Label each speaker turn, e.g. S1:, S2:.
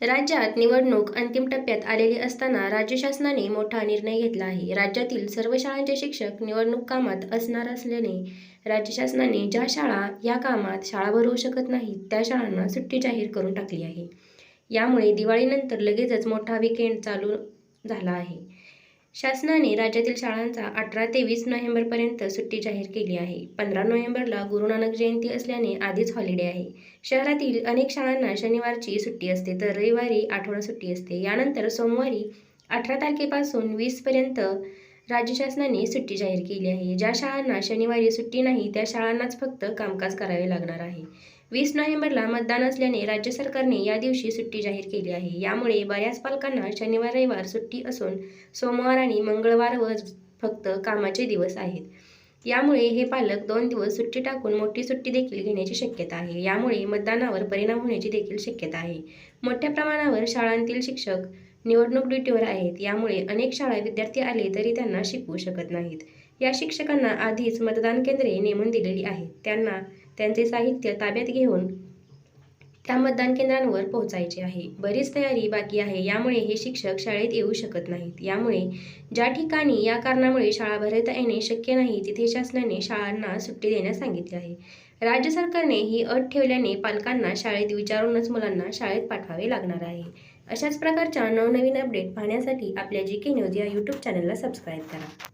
S1: राज्यात निवडणूक अंतिम टप्प्यात आलेली असताना राज्य शासनाने मोठा निर्णय घेतला आहे. राज्यातील सर्व शाळांचे शिक्षक निवडणूक कामात असणार असल्याने राज्य शासनाने ज्या शाळा या कामात शाळा भरवू शकत नाहीत त्या शाळांना सुट्टी जाहीर करून टाकली आहे. यामुळे दिवाळीनंतर लगेचच मोठा विकेंड चालू झाला आहे. शासनाने राज्यातील शाळांचा अठरा ते वीस नोव्हेंबरपर्यंत सुट्टी जाहीर केली आहे. पंधरा नोव्हेंबरला गुरु नानक जयंती असल्याने आधीच हॉलिडे आहे. शहरातील अनेक शाळांना शनिवारची सुट्टी असते तर रविवारी आठवडा सुट्टी असते. यानंतर सोमवारी अठरा तारखेपासून वीसपर्यंत राज्य शासनाने सुट्टी जाहीर केली आहे. ज्या शाळांना शनिवारी सुट्टी नाही त्या शाळांनाच फक्त कामकाज करावे लागणार आहे. वीस नोव्हेंबरला मतदान असल्याने राज्य सरकारने या दिवशी सुट्टी जाहीर केली आहे. यामुळे बऱ्याच पालकांना शनिवार रविवार सुट्टी असून सोमवार आणि मंगळवारवर फक्त कामाचे दिवस आहेत. यामुळे हे पालक दोन दिवस सुट्टी टाकून मोठी सुट्टी देखील घेण्याची शक्यता आहे. यामुळे मतदानावर परिणाम होण्याची देखील शक्यता आहे. मोठ्या प्रमाणावर शाळांतील शिक्षक निवडणूक ड्युटीवर आहेत. यामुळे अनेक शाळा विद्यार्थी आले तरी त्यांना शिकवू शकत नाहीत. या शिक्षकांना आधीच मतदान केंद्रे नेमून दिलेली आहेत. त्यांना त्यांचे साहित्य ताब्यात घेऊन त्या मतदान केंद्रांवर पोहोचायचे आहे. बरीच तयारी बाकी आहे. यामुळे हे शिक्षक शाळेत येऊ शकत नाहीत. यामुळे ज्या ठिकाणी या कारणामुळे शाळा भरता येणे शक्य नाही तिथे शासनाने शाळांना सुट्टी देण्यास सांगितले आहे. राज्य सरकारने ही अट ठेवल्याने पालकांना शाळेत विचारूनच मुलांना शाळेत पाठवावे लागणार आहे. अशाच प्रकारच्या नवनवीन अपडेट पाहण्यासाठी आपल्या जी के न्यूज या यूट्यूब चॅनलला सबस्क्राईब करा.